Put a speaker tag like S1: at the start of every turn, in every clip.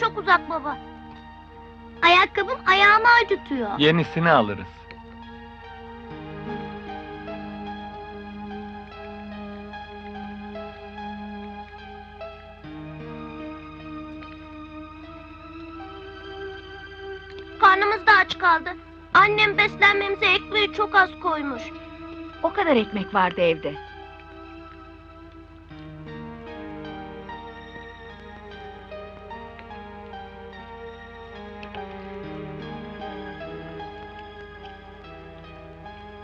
S1: çok uzak baba. Ayakkabım ayağımı acıtıyor.
S2: Yenisini alırız.
S1: Karnımız da aç kaldı. Annem beslenmemize ekmeği çok az koymuş.
S3: O kadar ekmek vardı evde.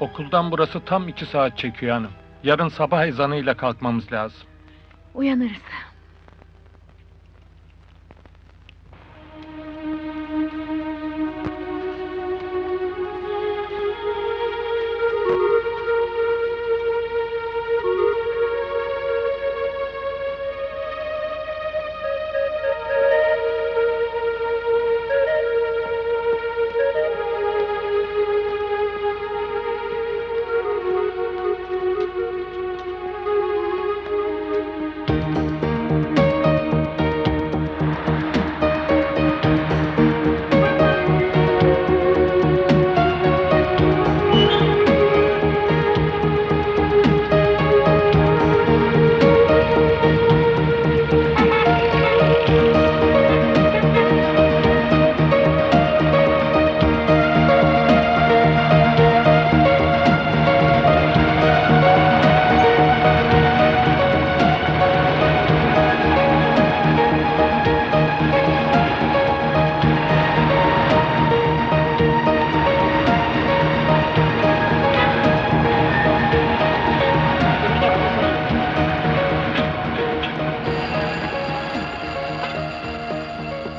S2: Okuldan burası tam iki saat çekiyor hanım. Yarın sabah ezanıyla kalkmamız lazım.
S3: Uyanırız.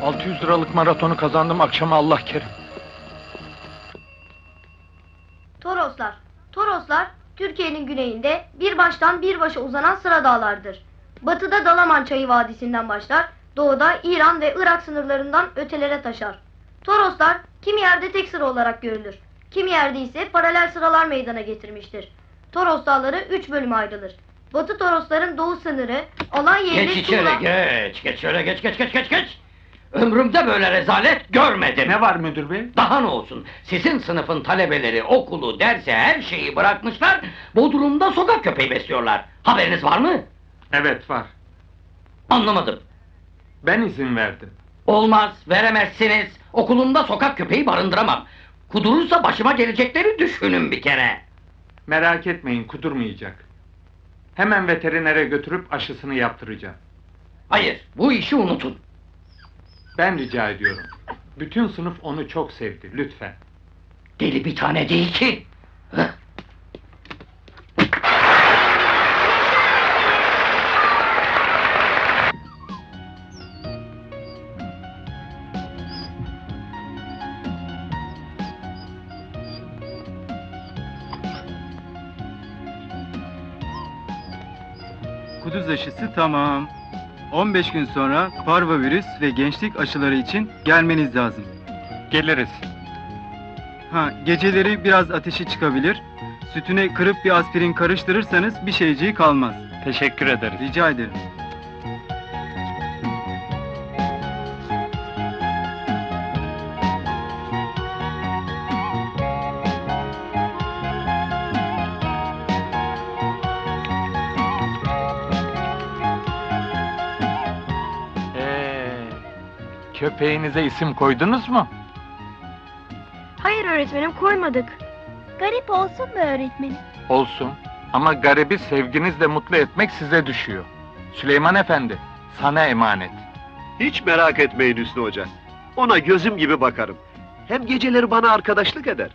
S2: 600 liralık maratonu kazandım akşama Allah kerim.
S4: Toroslar. Toroslar, Türkiye'nin güneyinde bir baştan bir başa uzanan sıra dağlardır. Batıda Dalaman Çayı Vadisi'nden başlar, doğuda İran ve Irak sınırlarından ötelere taşar. Toroslar, kimi yerde tek sıra olarak görülür. Kimi yerde ise paralel sıralar meydana getirmiştir. Toros dağları üç bölüme ayrılır. Batı Torosların doğu sınırı, alan
S5: Geç
S4: yerine
S5: içeri geç, geç şöyle geç geç geç geç geç. Ömrümde böyle rezalet görmedim.
S2: Ne var müdür bey?
S5: Daha ne olsun, sizin sınıfın talebeleri okulu, derse her şeyi bırakmışlar, Bodrum'da sokak köpeği besliyorlar. Haberiniz var mı?
S2: Evet var.
S5: Anlamadım.
S2: Ben izin verdim.
S5: Olmaz, veremezsiniz. Okulumda sokak köpeği barındıramam. Kudurursa başıma gelecekleri düşünün bir kere.
S2: Merak etmeyin kudurmayacak. Hemen veterinere götürüp aşısını yaptıracağım.
S5: Hayır, bu işi unutun.
S2: Ben rica ediyorum. Bütün sınıf onu çok sevdi lütfen.
S5: Deli bir tane değil ki. Heh.
S6: Kuduz aşısı tamam. 15 gün sonra parvovirüs ve gençlik aşıları için gelmeniz lazım.
S2: Geliriz.
S6: Ha, geceleri biraz ateşi çıkabilir. Sütüne kırıp bir aspirin karıştırırsanız bir şeyciği kalmaz.
S2: Teşekkür ederiz.
S6: Rica ederim.
S2: Köpeğinize isim koydunuz mu?
S1: Hayır öğretmenim koymadık. Garip olsun mu öğretmenim?
S2: Olsun. Ama garibi sevginizle mutlu etmek size düşüyor. Süleyman Efendi, sana emanet.
S7: Hiç merak etmeyin Hüsnü Hoca. Ona gözüm gibi bakarım. Hem geceleri bana arkadaşlık eder.